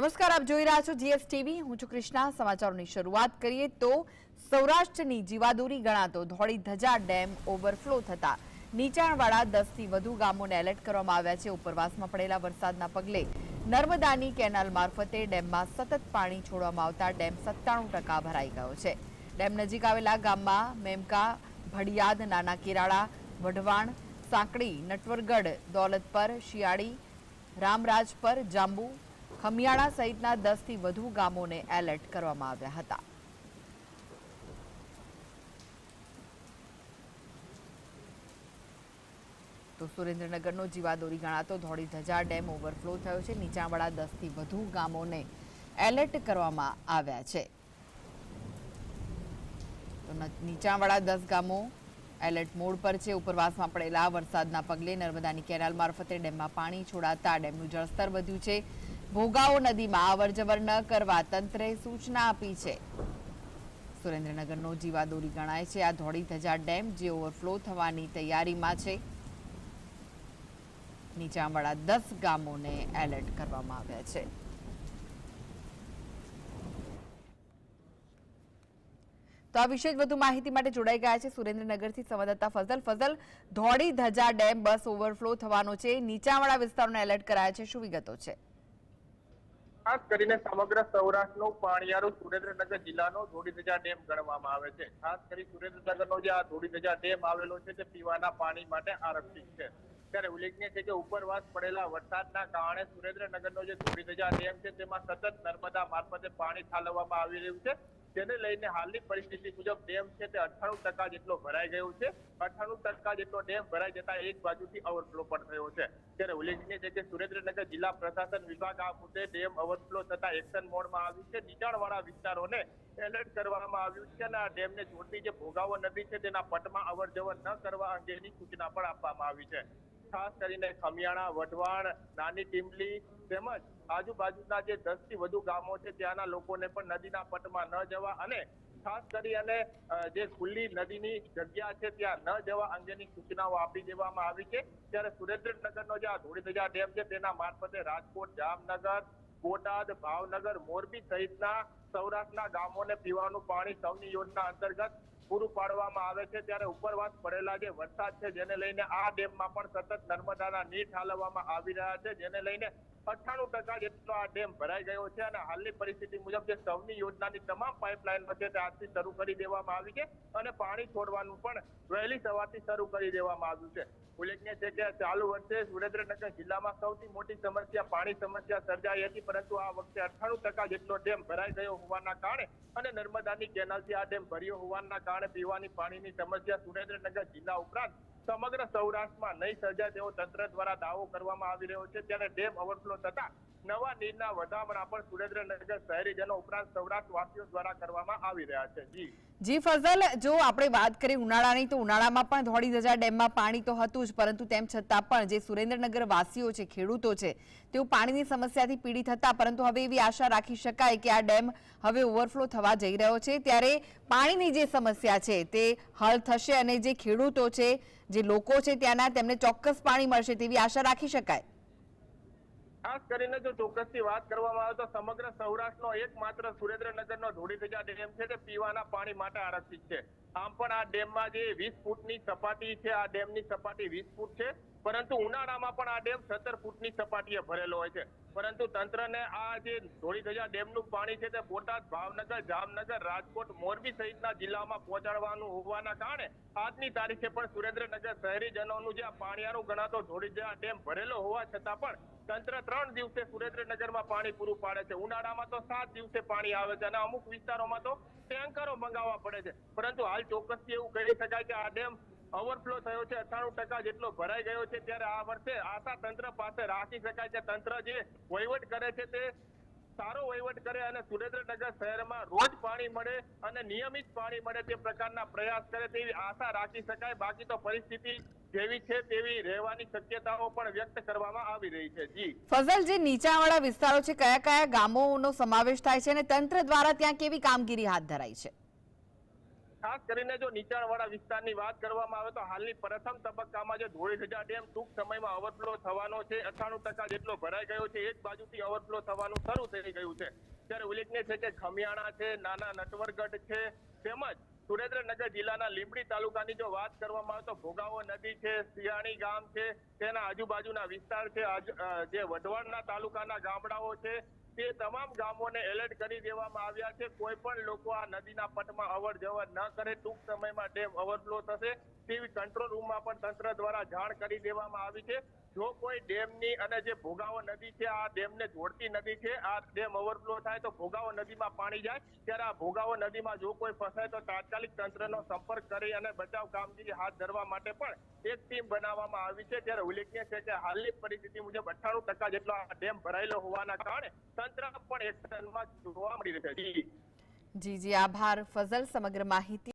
નમસ્કાર, આપ જોઈ રહ્યા છો જીએસટીવી. હું છું કૃષ્ણા. સમાચારોની શરૂઆત કરીએ તો સૌરાષ્ટ્રની જીવાદોરી ગણાતો ધોળી ધજા ડેમ ઓવરફ્લો થતા નીચાણવાળા દસથી વધુ ગામોને એલર્ટ કરવામાં આવ્યા છે. ઉપરવાસમાં પડેલા વરસાદના પગલે નર્મદાની કેનાલ મારફતે ડેમમાં સતત પાણી છોડવામાં આવતા ડેમ સત્તાણું ટકા ભરાઈ ગયો છે. ડેમ નજીક આવેલા ગામમાં મેમકા, ભડિયાદ, નાના કેરાળા, વઢવાણ, સાંકડી, નટવરગઢ, દોલતપર, શિયાળી રામરાજપર જાંબુ ખમિયાણા સહિતના દસથી વધુ ગામોને એલર્ટ કરવામાં આવ્યા હતા. તો સુરેન્દ્રનગરનો જીવાદોરી ગણાતો ધોળી ધજા ડેમ ઓવરફ્લો થયો છે. નીચાણવાળા દસથી વધુ ગામોને એલર્ટ કરવામાં આવ્યા છે. તો નીચાણવાળા દસ ગામો એલર્ટ મોડ પર છે. ઉપરવાસમાં પડેલા વરસાદના પગલે નર્મદાની કેનાલ મારફતે ડેમમાં પાણી છોડાતા ડેમનું જળસ્તર વધ્યું છે. ભોગાવો નદીમાં અવરજવર ન કરવા તંત્રે સૂચના આપી છે. સુરેન્દ્રનગરનો જીવાદોરી ગણાય છે. આ ધોળી ધજા ડેમ જે ઓવરફ્લો થવાની તૈયારીમાં છે. નીચાણવાળા દસ ગામોને એલર્ટ કરવામાં આવ્યા છે. તો આ વિશે વધુ માહિતી માટે જોડાઈ ગયા છે સુરેન્દ્રનગરથી સંવાદદાતા ફઝલ. ફઝલ, ધોળી ધજા ડેમ બસ ઓવરફ્લો થવાનો છે. નીચાણવાળા વિસ્તારોને એલર્ટ કરાયા છે. શું વિગતો છે? ખાસ કરીને સમગ્ર સૌરાષ્ટ્રનું પાણીયારું સુરેન્દ્રનગર જિલ્લાનો ધોળીધજા ડેમ ગણવામાં આવે છે. ખાસ કરી સુરેન્દ્રનગરનો જે આ ધોળીધજા ડેમ આવેલો છે તે પીવાના પાણી માટે આરક્ષિત છે. ત્યારે ઉલ્લેખનીય છે કે ઉપરવાસ પડેલા વરસાદના કારણે સુરેન્દ્રનગરનો જે ધોળીધજા ડેમ છે તેમાં સતત નર્મદા મારફતે પાણી ઠાલવવામાં આવી રહ્યું છે. જેને લઈને હાલની પરિસ્થિતિ મુજબ ડેમ છે તે અઠ્ઠાણું ટકા જેટલો ભરાઈ ગયો છે. અઠ્ઠાણું ટકા જેટલો ડેમ ભરાઈ જતા એક બાજુથી ઓવરફ્લો પણ થયો છે. ત્યારે ઉલ્લેખનીય છે કે સુરેન્દ્રનગર જિલ્લા પ્રશાસન વિભાગ આ મુદ્દે ડેમ ઓવરફ્લો થતા એક્શન મોડમાં આવ્યું છે. નીચાણવાળા વિસ્તારોને એલર્ટ કરવામાં આવ્યું છે અને આ ડેમને જોડતી જે ભોગાવો નદી છે તેના પટમાં અવરજવર ન કરવા અંગેની સૂચના પણ આપવામાં આવી છે. ખાસ કરીને ખમિયાણા, વઢવાણ, નાની ટીમલી તેમજ આજુબાજુના જે દસથી વધુ ગામો છે, ત્યાંના લોકોને પણ નદીના પટમાં ન જવા અને ખાસ કરી અને જે ખુલ્લી નદીની જગ્યા છે, ત્યાં ન જવા અંગેની સૂચનાઓ આપી દેવામાં આવી છે. ત્યારે સુરેન્દ્રનગરનો જે આ ધોળીધજા ડેમ છે, તેના મારફતે રાજકોટ, જામનગર, બોટાદ, ભાવનગર, મોરબી સહિતના સૌરાષ્ટ્રના ગામોને પીવાનું પાણી સૌની યોજના અંતર્ગત પૂરું પાડવામાં આવે છે ત્યારે ઉપરવાસ પડેલા જે વરસાદ છે જેને લઈને આ ડેમમાં પણ સતત નર્મદાના નીર ઠાલવવામાં આવી રહ્યા છે, જેને લઈને અઠ્ઠાણું ટકા જેટલો આ ડેમ ભરાઈ ગયો છે અને હાલની પરિસ્થિતિ મુજબ જે સૌની યોજનાની તમામ પાઇપલાઇન છે તે આજથી શરૂ કરી દેવામાં આવી છે અને પાણી છોડવાનું પણ વહેલી સવારથી શરૂ કરી દેવામાં આવ્યું છે. ઉલ્લેખનીય છે કે ચાલુ વર્ષે સુરેન્દ્રનગર જિલ્લામાં સૌથી મોટી સમસ્યા પાણી સમસ્યા સર્જાઈ હતી, પરંતુ આ વખતે અઠ્ઠાણું ટકા જેટલો ડેમ ભરાઈ ગયો હોવાના કારણે અને નર્મદાની કેનાલથી આ ડેમ ભર્યો હોવાના કારણે પીવાની પાણીની સમસ્યા સુરેન્દ્રનગર જિલ્લા ઉપરાંત સમગ્ર સૌરાષ્ટ્રમાં નહીં સર્જાય તેવો તંત્ર દ્વારા દાવો કરવામાં આવી રહ્યો છે. ત્યારે ડેમ ઓવરફ્લો થતા નવા નીરના વધામણા પણ સુરેન્દ્રનગર શહેરીજનો ઉપરાંત સૌરાષ્ટ્ર દ્વારા કરવામાં આવી રહ્યા છે. જી. જી, ફઝલ, જો આપણે વાત કરીએ ઉનાળાની, તો ઉનાળામાં પણ ધોળી ધજા ડેમમાં પાણી તો હતું જ, પરંતુ તેમ છતાં પણ જે સુરેન્દ્રનગર વાસીઓ છે, ખેડૂતો છે, તેઓ પાણીની સમસ્યાથી પીડિત હતા, પરંતુ હવે એવી આશા રાખી શકાય કે આ ડેમ હવે ઓવરફ્લો થવા જઈ રહ્યો છે. ત્યારે પાણીની જે સમસ્યા છે, તે હલ થશે અને જે ખેડૂતો છે, જે લોકો છે, ત્યાંના તેમને ચોક્કસ પાણી મળશે તેવી આશા રાખી શકાય. ખાસ કરીને જો ચોક્કસથી વાત કરવામાં આવે તો સમગ્ર સૌરાષ્ટ્રનો એકમાત્ર સુરેન્દ્રનગરનો ધોળીધજા ડેમ છે તે પીવાના પાણી માટે આરક્ષિત છે. આમ પણ આ ડેમમાં જે વીસ ફૂટની સપાટી છે, આ ડેમની સપાટી વીસ ફૂટ છે, પરંતુ ઉનાળામાં પણ આ ડેમ સત્તર ફૂટની સપાટીએ ભરેલો હોય છે. પરંતુ તંત્રને આ જે ધોળીધજા ડેમનું પાણી છે તે બોટાદ, ભાવનગર, જામનગર, રાજકોટ, મોરબી સહિતના જિલ્લામાં પહોંચાડવાનું હોવાના કારણે આજની તારીખે પણ સુરેન્દ્રનગર શહેરીજનોનું જે આ પાણીયાનું ગણાતો ધોળીધજા ડેમ ભરેલો હોવા છતાં પણ તંત્ર ત્રણ દિવસે સુરેન્દ્રનગરમાં પાણી પૂરું પાડે છે. ઉનાળામાં તો સાત દિવસે પાણી આવે છે અને અમુક વિસ્તારોમાં તો ટેન્કરો મંગાવવા પડે છે. પરંતુ હાલ ચોક્કસથી એવું કહી શકાય કે આ ડેમ ઓવરફ્લો થયો છે, અઠ્ઠાણું ટકા જેટલો ભરાઈ ગયો છે, ત્યારે આ વર્ષે આશા તંત્ર પાસે રાખી શકાય છે. તંત્ર જે વહીવટ કરે છે તે સારો વહીવટ કરે અને સુરેન્દ્રનગર શહેરમાં રોજ પાણી મળે અને નિયમિત પાણી મળે તે પ્રકારના પ્રયાસ કરે તેવી આશા રાખી શકાય. બાકી તો પરિસ્થિતિ જેવી છે તેવી રહેવાની શક્યતાઓ પણ વ્યક્ત કરવામાં આવી રહી છે. જી. ફઝલ, જે નીચાણવાળા વિસ્તારો છે, કયા કયા ગામોનો સમાવેશ થાય છે અને તંત્ર દ્વારા ત્યાં કેવી કામગીરી હાથ ધરાઈ છે? ખાસ કરીને જો નીચાણવાળા વિસ્તારની વાત કરવામાં આવે તો હાલની પ્રથમ તબક્કામાં જે ધોળીધજા ડેમ ટૂંક સમયમાં ઓવરફ્લો થવાનો છે. અઠ્ઠાણું ટકા જેટલો ભરાઈ ગયો છે. એક બાજુથી ઓવરફ્લો થવાનું શરૂ થઈ ગયું છે. ત્યારે ઉલ્લેખનીય છે કે ખમિયાણા છે, નાના નટવરગઢ છે, તેમજ સુરેન્દ્રનગર જિલ્લાના લીંબડી તાલુકાની જો વાત કરવામાં આવે તો ભોગાવો નદી છે સિયાણી ગામ છે, તેના આજુબાજુના વિસ્તાર છે. જે વઢવાણના તાલુકાના ગામડાઓ છે તે તમામ ગામોને એલર્ટ કરી દેવામાં આવ્યા છે, કોઈ પણ લોકો આ નદીના પટમાં અવર જવર ન કરે, ટૂંક સમયમાં ડેમ ઓવરફ્લો થશે તેવી કંટ્રોલ રૂમમાં પણ તંત્ર દ્વારા જાણ કરી દેવામાં આવી છે. જો કોઈ ડેમની અને જે ભોગાવો નદી છે, આ ડેમને જોડતી નદી છે, આ ડેમ ઓવરફ્લો થાય તો ભોગાવો નદીમાં પાણી જાય ત્યારે આ ભોગાવો નદીમાં જો કોઈ ફસાય તો તાત્કાલિક તંત્રનો સંપર્ક કરી અને બચાવ કામગીરી હાથ ધરવા માટે પણ એક ટીમ બનાવવામાં આવી છે ત્યારે ઉલ્લેખનીય છે કે હાલની પરિસ્થિતિ મુજબ અઠ્ઠાણું ટકા જેટલો આ ડેમ ભરાયેલો હોવાના કારણે તંત્ર પણ એક્શનમાં જોવા મળી રહ્યું છે જી. જી, આભાર ફઝલ, સમગ્ર માહિતી